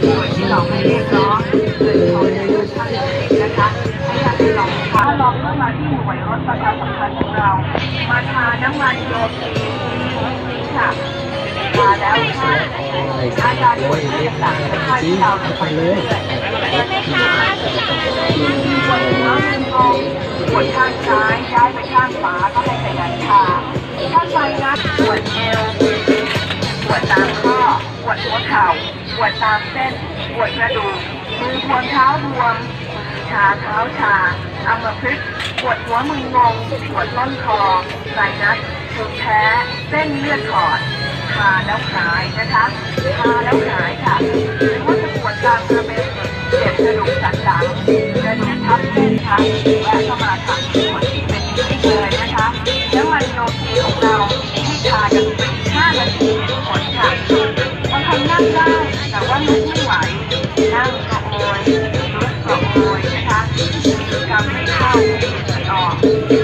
โดที่เราไม่เรียกร้องเงินทองในเงินท่านเลยนะคะให้ท่านได้ลองทาลองเข้ามาที่หน่วยรถประชาสัมพันธ์ของเรา มาทาน้ำมันโยคีค่ะทาแล้วค่ะอาการปวดที่ต่างๆจะค่อยๆเราไปเรื่อยๆเป็นไหมคะปวดหัวมึนข้างซ้ายย้ายไปข้างขวาก็ให้ขยันทาถ้าใจนะปวดเอวปวดตามข้อปวดหัวเข่าปวดตามเส้น ปวดกระดูก มือบวมเท้าบวม มือชาเท้าชาอัมพฤกษ์ปวดหัวมึนงง ปวดต้นคอไซนัสภูมิแพ้ เส้นเลือดขอดทาแล้วหายนะคะทาแล้วหายค่ะ หรือว่าจะปวดตามกระเบนเจ็บกระดูกสันหลังกระดูกทับเส้นค่ะแวะเข้ามาค่ะผลที่เป็นจริงเลยนะคะน้ำมันโยคีของเราให้ทากันเป็น5นาทีเห็นผลค่ะ นนั่งได้ แต่ว่าลุกไม่ไหว นั่งก็โอยลุกก็โอยนะคะกรรไม่เข้าไม่เห็นไม่ออก